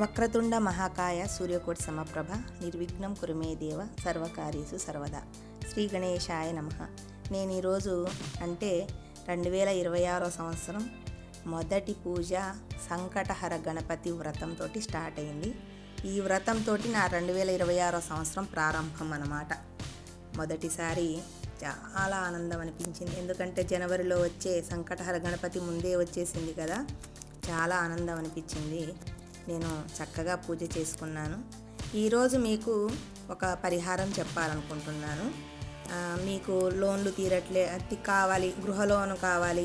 వక్రతుండ మహాకాయ సూర్యకోటి సమప్రభ నిర్విఘ్నం కురుమే దేవ సర్వకార్యసు సర్వదా. శ్రీ గణేశాయ నమ. నేను ఈరోజు అంటే రెండు వేల ఇరవై ఆరో సంవత్సరం మొదటి పూజ సంకటహర గణపతి వ్రతంతో స్టార్ట్ అయింది. ఈ వ్రతంతో నా రెండు వేల ఇరవై ఆరో సంవత్సరం ప్రారంభం అన్నమాట. మొదటిసారి చాలా ఆనందం అనిపించింది. ఎందుకంటే జనవరిలో వచ్చే సంకటహర గణపతి ముందే వచ్చేసింది కదా. చాలా ఆనందం అనిపించింది. నేను చక్కగా పూజ చేసుకున్నాను. ఈరోజు మీకు ఒక పరిహారం చెప్పాలనుకుంటున్నాను. మీకు లోన్లు తీరట్లే కావాలి గృహ లోను కావాలి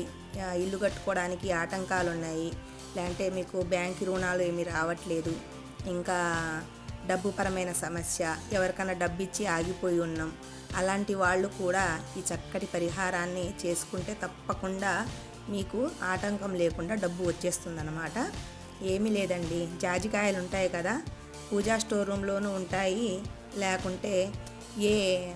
ఇల్లు కట్టుకోవడానికి ఆటంకాలు ఉన్నాయి లేదంటే మీకు బ్యాంక్ రుణాలు ఏమీ రావట్లేదు ఇంకా డబ్బు పరమైన సమస్య ఎవరికైనా డబ్బు ఇచ్చి ఆగిపోయి ఉన్నాం. అలాంటి వాళ్ళు కూడా ఈ చక్కటి పరిహారాన్ని చేసుకుంటే తప్పకుండా మీకు ఆటంకం లేకుండా డబ్బు వచ్చేస్తుందన్నమాట. ఏమీ లేదండి. జాజికాయలు ఉంటాయి కదా పూజా స్టోర్ రూమ్లోనూ ఉంటాయి. లేకుంటే ఏ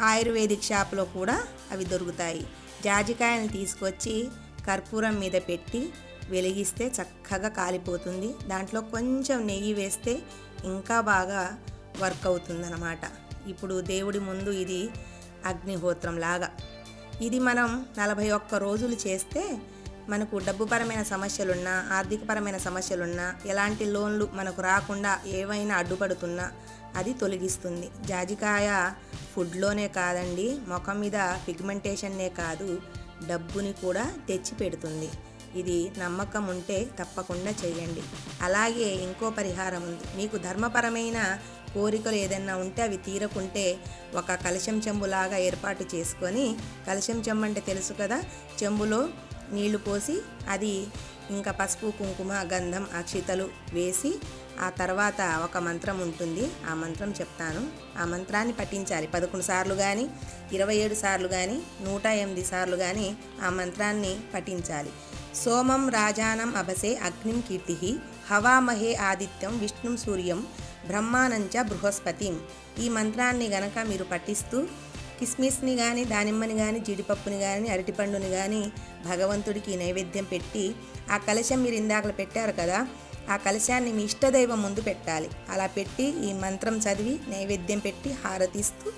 ఆయుర్వేదిక్ షాప్లో కూడా అవి దొరుకుతాయి. జాజికాయలను తీసుకొచ్చి కర్పూరం మీద పెట్టి వెలిగిస్తే చక్కగా కాలిపోతుంది. దాంట్లో కొంచెం నెయ్యి వేస్తే ఇంకా బాగా వర్క్ అవుతుందన్నమాట. ఇప్పుడు దేవుడి ముందు ఇది అగ్నిహోత్రం లాగా. ఇది మనం నలభై ఒక్క రోజులు చేస్తే మనకు డబ్బుపరమైన సమస్యలున్నా ఆర్థికపరమైన సమస్యలున్నా ఎలాంటి లోన్లు మనకు రాకుండా ఏవైనా అడ్డుపడుతున్నా అది తొలగిస్తుంది. జాజికాయ ఫుడ్లోనే కాదండి ముఖం మీద పిగ్మెంటేషన్నే కాదు డబ్బుని కూడా తెచ్చి పెడుతుంది ఇది నమ్మకం ఉంటే తప్పకుండా చేయండి. అలాగే ఇంకో పరిహారం ఉంది. మీకు ధర్మపరమైన కోరికలు ఏదైనా ఉంటే అవి తీరకుంటే ఒక కలశం చెంబులాగా ఏర్పాటు చేసుకొని కలశం చెంబు అంటే తెలుసు కదా చెంబులో నీళ్ళు పోసి అది ఇంకా పసుపు కుంకుమ గంధం అక్షితలు వేసి ఆ తర్వాత ఒక మంత్రం ఉంటుంది. ఆ మంత్రం చెప్తాను. ఆ మంత్రాన్ని పఠించాలి. పదకొండు సార్లు కానీ ఇరవై ఏడు సార్లు కానీ నూట ఎనిమిది సార్లు కానీ ఆ మంత్రాన్ని పఠించాలి. సోమం రాజానం అభసే అగ్నిం కీర్తి హవామహే ఆదిత్యం విష్ణుం సూర్యం బ్రహ్మానంచ బృహస్పతిం. ఈ మంత్రాన్ని గనక మీరు పఠిస్తూ కిస్మిస్ని కానీ దానిమ్మని కానీ జీడిపప్పుని కానీ అరటిపండుని కానీ భగవంతుడికి నైవేద్యం పెట్టి ఆ కలశం మీరు ఇందాకలు పెట్టారు కదా ఆ కలశాన్ని మీ ఇష్టదైవం ముందు పెట్టాలి. అలా పెట్టి ఈ మంత్రం చదివి నైవేద్యం పెట్టి హారతిస్తూ